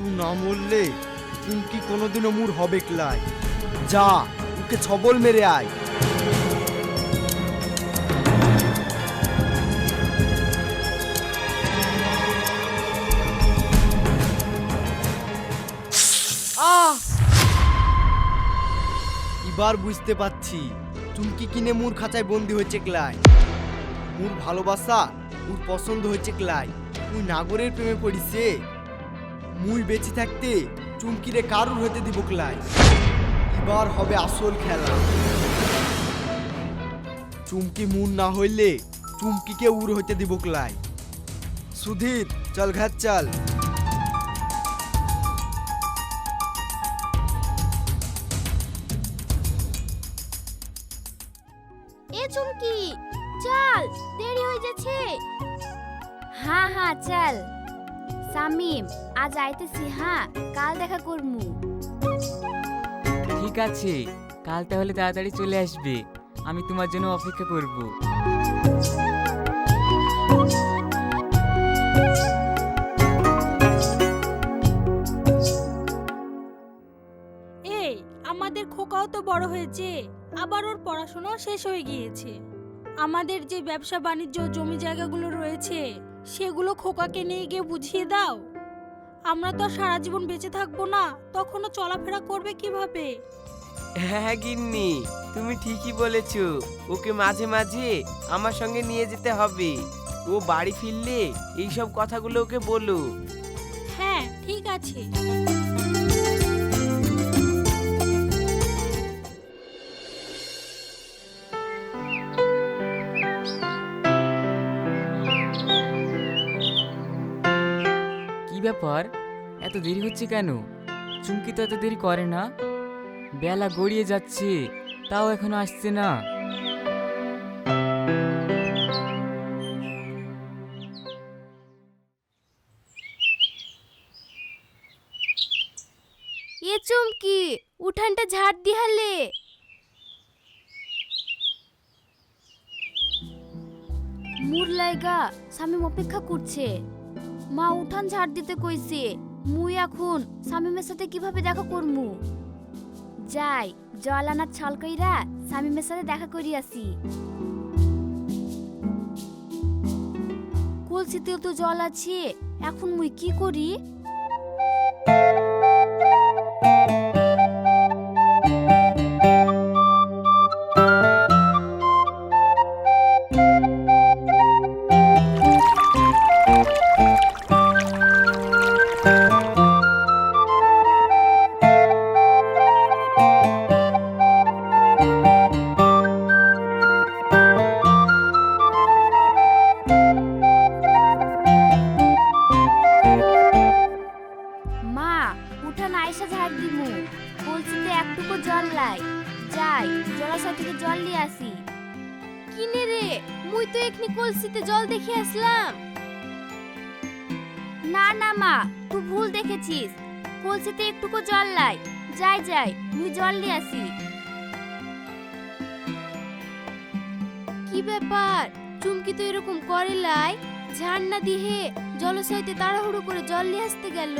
তুই না মরলে চুমকি কোনোদিনও মুর হবে ক্লাই যা ওকে ছবল মেরে আয়। এবার বুঝতে পারছি চুমকি কিনে মুর খাঁচায় বন্দি হয়েছে ক্লাই মুর ভালোবাসা ওর পছন্দ হয়েছে ক্লাই তুই নাগরের প্রেমে পড়িছে মুই বেঁচে থাকতে চুমকিরে কারুর হতে দিব ক্লাই এবার হবে আসল খেলা। চুমকি মুন না হইলে চুমকিকে উড় হইতে দিব ক্লাই সুধীর, চল ঘাট চল। এ চুমকি, চল, দেরি হয়ে যাচ্ছে। হ্যাঁ হ্যাঁ চল। সামিম আজ আইতেছি হ্যাঁ কাল দেখা করমু। ঠিক আছে কাল তাহলে তাড়াতাড়ি চলে আসবে আমি তোমার জন্য অপেক্ষা করব। এই আমাদের খোকাও তো বড় হয়েছে আবার ওর পড়াশোনাও শেষ হয়ে গিয়েছে। আমাদের যে ব্যবসা বাণিজ্য জমি জায়গাগুলো রয়েছে সেগুলো খোকাকে নিয়ে গিয়ে বুঝিয়ে দাও। আমরা তো আর সারা জীবন বেঁচে থাকব না তখনও চলাফেরা করবে কীভাবে? হ্যাঁ গিন্নি তুমি ঠিকই বলেছ। ওকে মাঝে মাঝে আমার সঙ্গে নিয়ে যেতে হবে। ও বাড়ি ফিরলে এইসব কথাগুলো ওকে বলো হ্যাঁ ঠিক আছে। ব্যাপার এত দেরি হচ্ছে কেন? চুমকি তো এত দেরি করে না। বেলা গড়িয়ে যাচ্ছে, তাও এখনও আসছে না। এ চুমকি, উঠানটা ঝাড় দিহালে মুর লাইগা সামিম অপেক্ষা করছে। মা উঠান ঝাড় দিতে কইছে। মুই এখন সামিমের সাথে কীভাবে দেখা করমু? যাই, জল আনার ছল কইরা সামিমের সাথে দেখা করি আসি কলসিতেও তো জল আছে, এখন মুই কি করি? আসি কিনে রে, মুই তো কলসিতে জল দেখে আসলাম। না না, মা, তুই ভুল দেখেছিস। কলসিতে একটুকু জল লাই। যাই যাই, মুই জল নিয়ে আসি। কি ব্যাপার? চুমকি তো এরকম করে লাই। ঝাড় না দিহে জলাশয়তে তাড়াহুড়ো করে জল নিয়ে আসতে গেল।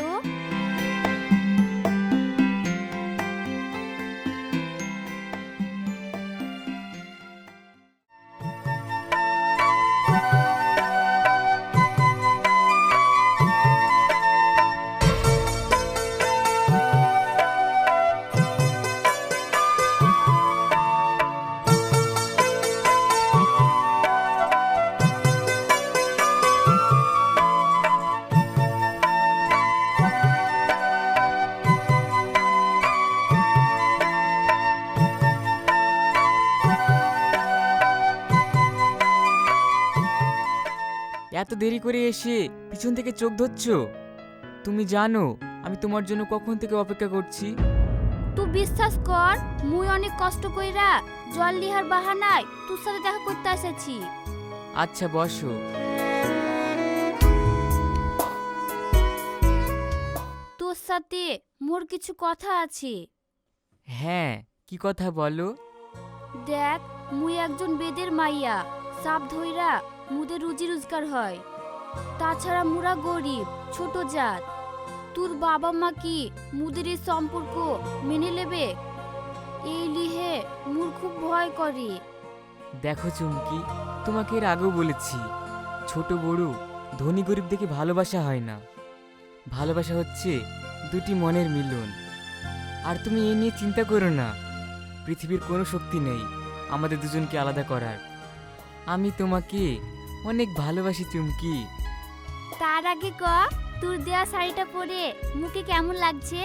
এত দেরি করে এসে পিছন থেকে চোখ ধরছো? তুমি জানো আমি তোমার জন্য কখন থেকে অপেক্ষা করছি। তুই বিশ্বাস কর মুই অনেক কষ্ট কইরা জল লিহার বাহানায় তোর সাথে দেখা করতে এসেছি। আচ্ছা বসো। তোর সাথে মোর কিছু কথা আছে। হ্যাঁ কি কথা বলো? দেখ মুই একজন বেদের মাইয়া। সাপ ধইরা মুদের রুজি রোজগার হয়। তাছাড়া মুরা গরিব, ছোট জাত। তোর বাবা মা কি মুদের এই সম্পর্ক মেনে নেবে? এই লিহে মুর খুব ভয় করে। দেখো চুমকি, তোমাকে এর আগেও বলেছি, ছোট বড় ধনী গরিব দেখে ভালোবাসা হয় না। ভালোবাসা হচ্ছে দুটি মনের মিলন। আর তুমি এ নিয়ে চিন্তা করো না, পৃথিবীর কোনো শক্তি নেই আমাদের দুজনকে আলাদা করার। আমি তোমাকে অনেক ভালোবাসি চুমকি। তার আগে ক তোর দেওয়া শাড়িটা পরে মুখে কেমন লাগছে?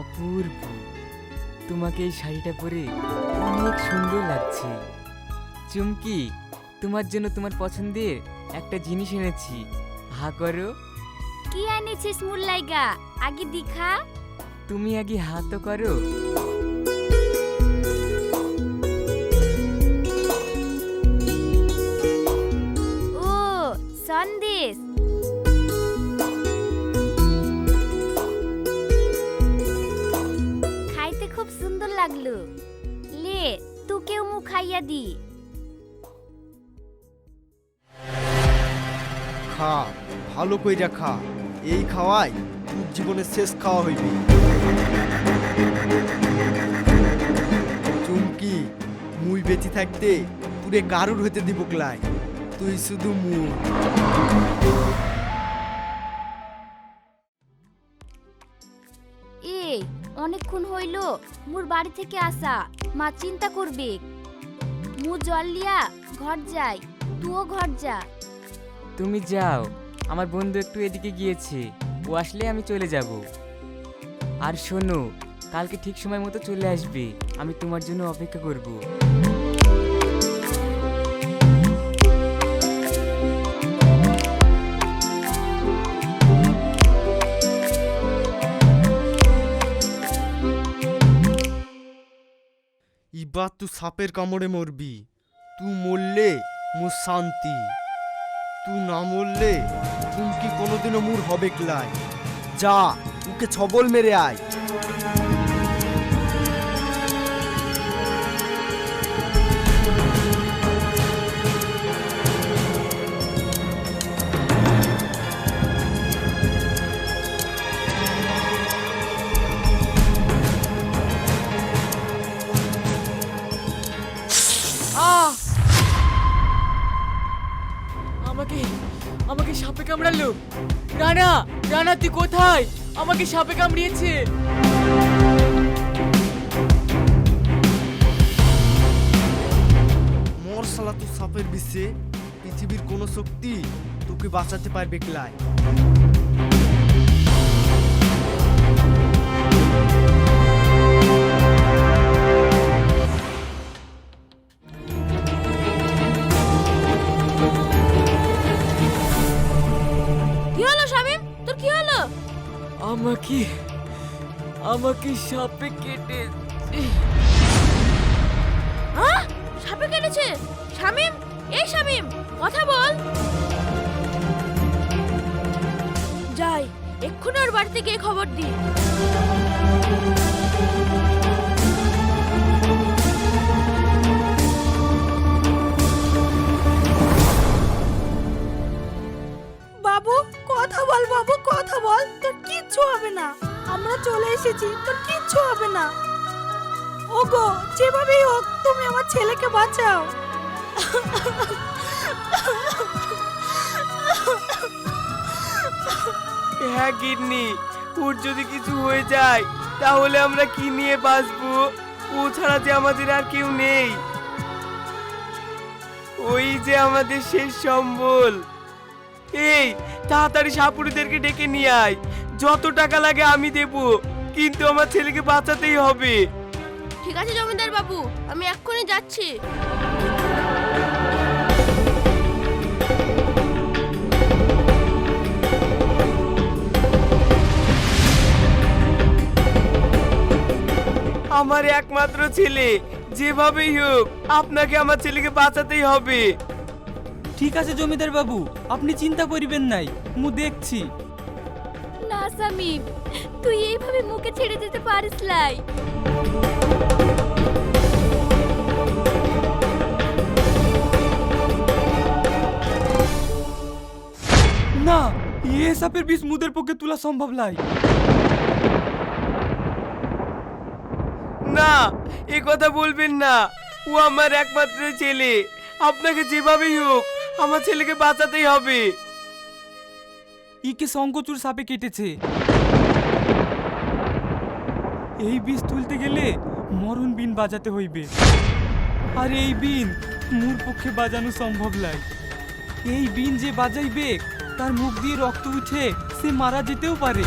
অপূর্ব। তোমাকে এই শাড়িটা পরে অনেক সুন্দর লাগছে। চুমকি তোমার জন্য তোমার পছন্দের একটা জিনিস এনেছি। হা করো। কি আনিছিস মোর লাইগা আগে দিখা। তুমি আগে হাত তো করো। লাগল। লে, তোকেও মুখ খাইয়া দি। খা, ভালো কইরা খা। এই খাওয়াই তোর জীবনের শেষ খাওয়া হইবে। চুমকি, মুই বেঁচে থাকতে পুরে গারুর হইতে দিব ক্লাই। তুই শুধু মুই অনেকক্ষণ হইল, মোর বাড়ি থেকে আসা, মা চিন্তা করবে। মু জল লিয়া ঘর যাই, তুও ঘর যা। তুমি যাও, আমার বন্ধু একটু এদিকে গিয়েছে, ও আসলে আমি চলে যাব। আর শোনো, কালকে ঠিক সময় মতো চলে আসবে, আমি তোমার জন্য অপেক্ষা করব। ইবার তু সাপের কামড়ে মরবি। তু মরলে মোর শান্তি। তু না মরলে চুমকি কোনোদিনও মুর হবে ক্লাই। যা, ওকে ছবল মেরে আয়। রানা রানা, তুই কোথায়? আমাকে সাপে কামড়িয়েছে। মর তো সাপের বিশ্বে পৃথিবীর কোনো শক্তি তোকে বাঁচাতে পারবে ক্লাই আমাকে আমাকে সাপে কেটে হ্যাঁ? সাপে কেটেছে? শামিম? এই শামিম, কথা বল। যাই, এক্ষুনি ওর বাড়িতে গিয়ে খবর দি কিচ্ছু হবে না। আমরা চলে এসেছি, তোর কিচ্ছু হবে না। ওগো, যেভাবেই হোক, তুমি আমার ছেলেকে বাঁচাও। হ্যাঁ গিন্নি, ওর যদি কিছু হয়ে যায়, তাহলে আমরা কি নিয়ে বাঁচবো? ও ছাড়া যে আমাদের আর কেউ নেই। ওই যে আমাদের শেষ সম্বল। এই, তাড়াতাড়ি সাপুরিদেরকে ডেকে নিয়ে আয়। যত টাকা লাগে আমি দেব কিন্তু আমার ছেলেকে বাঁচাতেই হবে। ঠিক আছে জমিদার বাবু আমি এক্ষুনি যাচ্ছি। আমার একমাত্র ছেলে যেভাবেই হোক আপনাকে আমার ছেলেকে বাঁচাতেই হবে। ঠিক আছে জমিদার বাবু আপনি চিন্তা করিবেন নাই মু দেখছি। সামিম তুই এইভাবে মুখে ছেড়ে দিতে পারিস লাই। না এ সাপের বিষ মুদের পক্ষে তোলা সম্ভব নয় না এ কথা বলবেন না। ও আমার একমাত্র ছেলে। আপনাকে যেভাবেই হোক আমার ছেলেকে বাঁচাতেই হবে। ইকে শঙ্কচুর সাপে কেটেছে। এই বিষ তুলতে গেলে মরণ বিন বাজাতে হইবে। আর এই বিন মোর পক্ষে বাজানো সম্ভব নয় এই বিন যে বাজাইবে, তার মুখ দিয়ে রক্ত উঠে সে মারা যেতেও পারে।